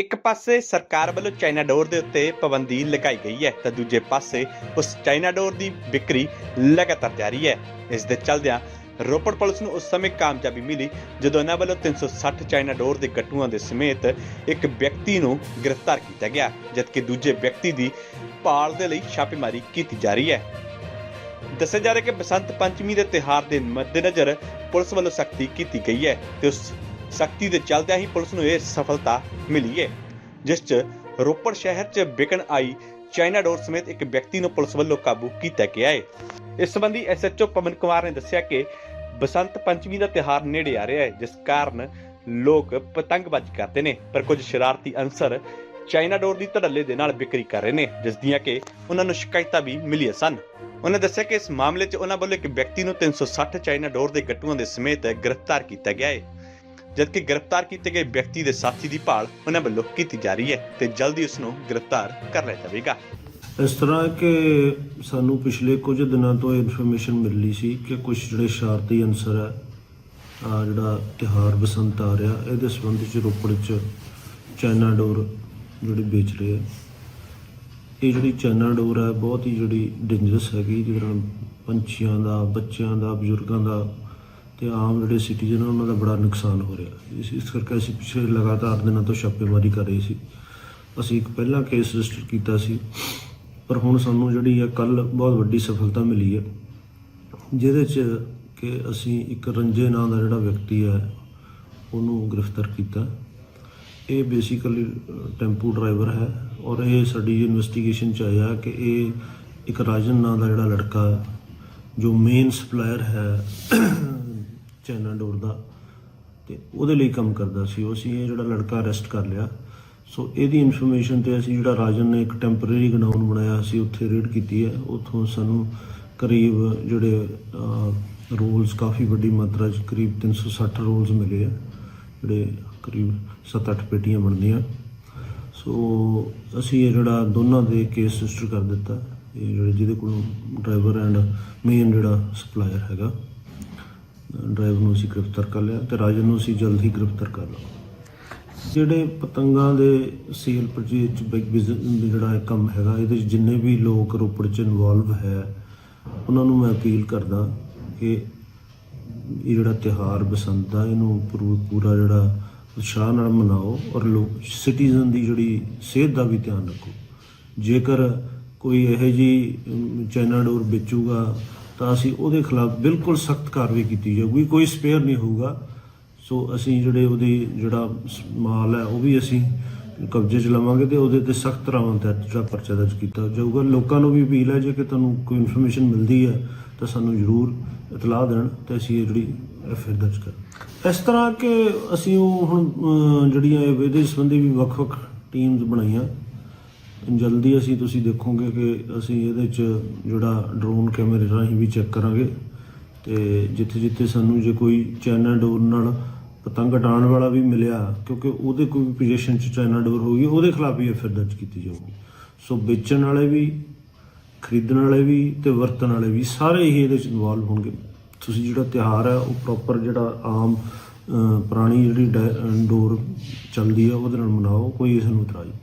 ਇੱਕ ਪਾਸੇ ਸਰਕਾਰ ਵੱਲੋਂ ਚਾਈਨਾ ਡੋਰ ਦੇ ਉੱਤੇ ਪਾਬੰਦੀ ਲਗਾਈ ਗਈ ਹੈ ਤਾਂ ਦੂਜੇ ਪਾਸੇ ਉਸ ਚਾਈਨਾ ਡੋਰ ਦੀ ਵਿਕਰੀ ਲਗਾਤਾਰ ਜਾਰੀ ਹੈ। ਇਸ ਦੇ ਚੱਲਦਿਆਂ ਰੋਪੜ ਪੁਲਿਸ ਨੂੰ ਉਸ ਸਮੇਂ ਕਾਮਯਾਬੀ ਮਿਲੀ ਜਦੋਂ ਉਹਨਾਂ ਵੱਲੋਂ 360 ਚਾਈਨਾ ਡੋਰ ਦੇ ਗੱਟੂਆਂ ਦੇ ਸਮੇਤ ਇੱਕ ਵਿਅਕਤੀ ਨੂੰ ਗ੍ਰਿਫਤਾਰ ਕੀਤਾ ਗਿਆ, ਜਦਕਿ ਦੂਜੇ ਵਿਅਕਤੀ ਦੀ ਭਾਲ ਦੇ ਲਈ ਛਾਪੇਮਾਰੀ ਕੀਤੀ ਜਾ ਰਹੀ ਹੈ। ਦੱਸਿਆ ਜਾ ਰਿਹਾ ਕਿ ਬਸੰਤ ਪੰਚਮੀ ਦੇ ਤਿਹਾਰ ਦੇ ਮੱਦੇਨਜ਼ਰ ਪੁਲਿਸ ਵੱਲੋਂ ਸਖਤੀ ਕੀਤੀ ਗਈ ਹੈ ਤੇ ਉਸ ਸਖਤੀ ਦੇ ਚਲਦਿਆਂ ਹੀ ਪੁਲਿਸ ਨੂੰ ਇਹ ਸਫਲਤਾ ਮਿਲੀ ਹੈ ਜਿਸ 'ਚ ਰੋਪੜ ਸ਼ਹਿਰ 'ਚ ਵਿਕਣ ਆਈ ਚਾਈਨਾ ਡੋਰ ਸਮੇਤ ਇੱਕ ਵਿਅਕਤੀ ਨੂੰ ਪੁਲਿਸ ਵੱਲੋਂ ਕਾਬੂ ਕੀਤਾ ਗਿਆ ਹੈ ਇਸ ਸੰਬੰਧੀ ਐਸਐਚਓ ਪਵਨ ਕੁਮਾਰ ਨੇ ਦੱਸਿਆ ਕਿ ਬਸੰਤ ਪੰਚਮੀ ਦਾ ਤਿਹਾਰ ਨੇੜੇ ਆ ਰਿਹਾ ਹੈ ਜਿਸ ਕਾਰਨ ਲੋਕ ਪਤੰਗਬਾਜ਼ੀ ਕਰਦੇ ਨੇ, ਪਰ ਕੁਝ ਸ਼ਰਾਰਤੀ ਅਨਸਰ ਚਾਈਨਾ ਡੋਰ ਦੀ ਧੜੱਲੇ ਦੇ ਨਾਲ ਵਿਕਰੀ ਕਰ ਰਹੇ ਨੇ, ਜਿਸ ਦੀਆਂ ਕਿ ਉਹਨਾਂ ਨੂੰ ਸ਼ਿਕਾਇਤਾਂ ਵੀ ਮਿਲੀਆਂ ਸਨ। ਉਹਨਾਂ ਦੱਸਿਆ ਕਿ ਇਸ ਮਾਮਲੇ 'ਚ ਉਹਨਾਂ ਵੱਲੋਂ ਇੱਕ ਵਿਅਕਤੀ ਨੂੰ 360 ਚਾਈਨਾ ਡੋਰ ਦੇ ਗੱਟੂਆਂ ਦੇ ਸਮੇਤ ਗ੍ਰਿਫਤਾਰ ਕੀਤਾ ਗਿਆ ਹੈ ਜਦਕਿ ਗ੍ਰਿਫਤਾਰ ਕੀਤੇ ਗਏ ਵਿਅਕਤੀ ਦੇ ਸਾਥੀ ਦੀ ਭਾਲ ਉਹਨਾਂ ਵੱਲੋਂ ਕੀਤੀ ਜਾ ਰਹੀ ਹੈ ਤੇ ਜਲਦੀ ਉਸ ਨੂੰ ਗ੍ਰਿਫਤਾਰ ਕਰ ਲਿਆ ਜਾਵੇਗਾ। ਇਸ ਤਰ੍ਹਾਂ ਕਿ ਸਾਨੂੰ ਪਿਛਲੇ ਕੁਝ ਦਿਨਾਂ ਤੋਂ ਇਨਫੋਰਮੇਸ਼ਨ ਮਿਲੀ ਸੀ ਕਿ ਕੁਝ ਜਿਹੜੇ ਸ਼ਰਾਰਤੀ ਅਨਸਰ ਹੈ, ਆ ਜਿਹੜਾ ਤਿਹਾਰ ਬਸੰਤ ਆ ਰਿਹਾ, ਇਹਦੇ ਸੰਬੰਧ ਚ ਰੋਪੜ ਚ ਚਾਈਨਾ ਡੋਰ ਜਿਹੜੀ ਵੇਚ ਰਹੇ ਆ। ਇਹ ਜਿਹੜੀ ਚਾਈਨਾ ਡੋਰ ਹੈ, ਬਹੁਤ ਹੀ ਜਿਹੜੀ ਡੇਂਜਰਸ ਹੈਗੀ, ਜਿਹਦੇ ਨਾਲ ਪੰਛੀਆਂ ਦਾ, ਬੱਚਿਆਂ ਦਾ, ਬਜ਼ੁਰਗਾਂ ਦਾ ਤੇ ਆਮ ਜਿਹੜੇ ਸਿਟੀਜ਼ਨ ਉਹਨਾਂ ਦਾ ਬੜਾ ਨੁਕਸਾਨ ਹੋ ਰਿਹਾ। ਇਸ ਇਸ ਕਰਕੇ ਅਸੀਂ ਪਿਛਲੇ ਲਗਾਤਾਰ ਦਿਨਾਂ ਤੋਂ ਛਾਪੇਮਾਰੀ ਕਰ ਰਹੇ ਸੀ। ਅਸੀਂ ਇੱਕ ਪਹਿਲਾ ਕੇਸ ਰਜਿਸਟਰ ਕੀਤਾ ਸੀ, ਪਰ ਹੁਣ ਸਾਨੂੰ ਜਿਹੜੀ ਹੈ ਕੱਲ ਬਹੁਤ ਵੱਡੀ ਸਫਲਤਾ ਮਿਲੀ ਹੈ ਜਿਹਦੇ 'ਚ ਕਿ ਅਸੀਂ ਇੱਕ ਰੰਜੇ ਨਾਂ ਦਾ ਜਿਹੜਾ ਵਿਅਕਤੀ ਹੈ ਉਹਨੂੰ ਗ੍ਰਿਫਤਾਰ ਕੀਤਾ। ਇਹ ਬੇਸਿਕਲੀ ਟੈਂਪੂ ਡਰਾਈਵਰ ਹੈ ਔਰ ਇਹ ਸਾਡੀ ਇਨਵੈਸਟੀਗੇਸ਼ਨ ਚ ਆਇਆ ਕਿ ਇਹ ਇੱਕ ਰਾਜਨ ਨਾਂ ਦਾ ਜਿਹੜਾ ਲੜਕਾ, ਜੋ ਮੇਨ ਸਪਲਾਇਰ ਹੈ ਚਾਈਨਾ ਡੋਰ ਦਾ ਤੇ ਉਹਦੇ ਲਈ ਕੰਮ ਕਰਦਾ ਸੀ। ਉਹ ਅਸੀਂ ਇਹ ਜਿਹੜਾ ਲੜਕਾ ਅਰੈਸਟ ਕਰ ਲਿਆ। ਸੋ ਇਹਦੀ ਇਨਫੋਰਮੇਸ਼ਨ ਤੇ ਅਸੀਂ ਜਿਹੜਾ ਰਾਜਨ ਨੇ ਇੱਕ ਟੈਂਪਰੇਰੀ ਗਡਾਊਨ ਬਣਾਇਆ ਸੀ ਉੱਥੇ ਰੇਡ ਕੀਤੀ ਹੈ। ਉੱਥੋਂ ਸਾਨੂੰ ਕਰੀਬ ਜਿਹੜੇ ਰੋਲਸ ਕਾਫੀ ਵੱਡੀ ਮਾਤਰਾ 'ਚ ਕਰੀਬ 360 ਰੋਲਸ ਮਿਲੇ ਆ, ਜਿਹੜੇ ਕਰੀਬ 7-8 ਪੇਟੀਆਂ ਬਣਦੀਆਂ। ਸੋ ਅਸੀਂ ਇਹ ਜਿਹੜਾ ਦੋਨਾਂ ਦੇ ਕੇਸ ਰਜਿਸਟਰ ਕਰ ਦਿੱਤਾ। ਇਹ ਜਿਹੜੇ ਜਿਹਦੇ ਕੋਲ ਡਰਾਈਵਰ ਐਂਡ ਮੇਨ ਜਿਹੜਾ ਸਪਲਾਇਰ ਹੈਗਾ। ਡਰਾਈਵਰ ਨੂੰ ਅਸੀਂ ਗ੍ਰਿਫਤਾਰ ਕਰ ਲਿਆ ਤੇ ਰਾਜਨ ਨੂੰ ਅਸੀਂ ਜਲਦ ਹੀ ਗ੍ਰਿਫਤਾਰ ਕਰ ਲਵਾਂਗੇ। ਜਿਹੜੇ ਪਤੰਗਾਂ ਦੇ ਸੇਲ ਪਰਚੇਜ ਚ ਬਿਗ ਬਿਜ਼ਨਸ ਜਿਹੜਾ ਇਹ ਕੰਮ ਹੈਗਾ, ਇਹਦੇ 'ਚ ਜਿੰਨੇ ਵੀ ਲੋਕ ਰੋਪੜ ਚ ਇਨਵੋਲਵ ਹੈ, ਉਹਨਾਂ ਨੂੰ ਮੈਂ ਅਪੀਲ ਕਰਦਾ ਕਿ ਇਹ ਜਿਹੜਾ ਤਿਹਾਰ ਬਸੰਤ ਦਾ ਇਹਨੂੰ ਪੂਰਾ ਪੂਰਾ ਜਿਹੜਾ ਉਤਸ਼ਾਹ ਨਾਲ ਮਨਾਓ ਔਰ ਲੋਕ ਸਿਟੀਜ਼ਨ ਦੀ ਜਿਹੜੀ ਸਿਹਤ ਦਾ ਵੀ ਧਿਆਨ ਰੱਖੋ। ਜੇਕਰ ਕੋਈ ਇਹੋ ਜੀ ਚਾਈਨਾ ਡੋਰ ਵੇਚੂਗਾ ਤਾਂ ਅਸੀਂ ਉਹਦੇ ਖਿਲਾਫ ਬਿਲਕੁਲ ਸਖਤ ਕਾਰਵਾਈ ਕੀਤੀ ਜਾਊਗੀ, ਕੋਈ ਸਪੇਅਰ ਨਹੀਂ ਹੋਊਗਾ। ਸੋ ਅਸੀਂ ਜਿਹੜੇ ਉਹਦੀ ਜਿਹੜਾ ਮਾਲ ਹੈ, ਉਹ ਵੀ ਅਸੀਂ ਕਬਜ਼ੇ 'ਚ ਲਵਾਂਗੇ ਤੇ ਉਹਦੇ ਤੇ ਸਖਤ ਰਾਵਾਂ ਤਹਿਤ ਜਿਹੜਾ ਪਰਚਾ ਦਰਜ ਕੀਤਾ ਜਾਊਗਾ। ਲੋਕਾਂ ਨੂੰ ਵੀ ਅਪੀਲ ਹੈ ਜੇ ਕਿ ਤੁਹਾਨੂੰ ਕੋਈ ਇਨਫੋਰਮੇਸ਼ਨ ਮਿਲਦੀ ਹੈ, ਤਾਂ ਸਾਨੂੰ ਜ਼ਰੂਰ ਇਤਲਾਹ ਦੇਣ ਤੇ ਅਸੀਂ ਇਹ ਜਿਹੜੀ ਐਫ ਦਰਜ ਕਰ ਇਸ ਤਰ੍ਹਾਂ ਕਿ ਅਸੀਂ ਉਹ ਹੁਣ ਜਿਹੜੀਆਂ ਇਹਦੇ ਸੰਬੰਧੀ ਵੀ ਵੱਖ-ਵੱਖ ਟੀਮਸ ਬਣਾਈਆਂ। ਜਲਦੀ ਅਸੀਂ ਤੁਸੀਂ ਦੇਖੋਗੇ ਕਿ ਅਸੀਂ ਇਹਦੇ 'ਚ ਜਿਹੜਾ ਡਰੋਨ ਕੈਮਰੇ ਰਾਹੀਂ ਵੀ ਚੈੱਕ ਕਰਾਂਗੇ ਤੇ ਜਿੱਥੇ ਜਿੱਥੇ ਸਾਨੂੰ ਜੇ ਕੋਈ ਚਾਈਨਾ ਡੋਰ ਨਾਲ ਪਤੰਗ ਉਡਾਉਣ ਵਾਲਾ ਵੀ ਮਿਲਿਆ, ਕਿਉਂਕਿ ਉਹਦੇ ਕੋਈ ਪੋਜੀਸ਼ਨ 'ਚ ਚਾਈਨਾ ਡੋਰ ਹੋਊਗੀ, ਉਹਦੇ ਖਿਲਾਫ ਵੀ ਐਫ ਦਰਜ ਕੀਤੀ ਜਾਊਗੀ। ਸੋ ਵੇਚਣ ਵਾਲੇ ਵੀ, ਖਰੀਦਣ ਵਾਲੇ ਵੀ ਤੇ ਵਰਤਣ ਵਾਲੇ ਵੀ ਸਾਰੇ ਹੀ ਇਹਦੇ 'ਚ ਇਨਵੋਲਵ ਹੋਣਗੇ। ਤੁਸੀਂ ਜਿਹੜਾ ਤਿਹਾਰ ਹੈ, ਉਹ ਪ੍ਰੋਪਰ ਜਿਹੜਾ ਆਮ ਪੁਰਾਣੀ ਜਿਹੜੀ ਡੈ- ਡੋਰ ਚੱਲਦੀ ਹੈ, ਉਹਦੇ ਨਾਲ ਮਨਾਓ, ਕੋਈ ਇਸ ਨੂੰ ਇਤਰਾਜ਼ ਨਹੀਂ।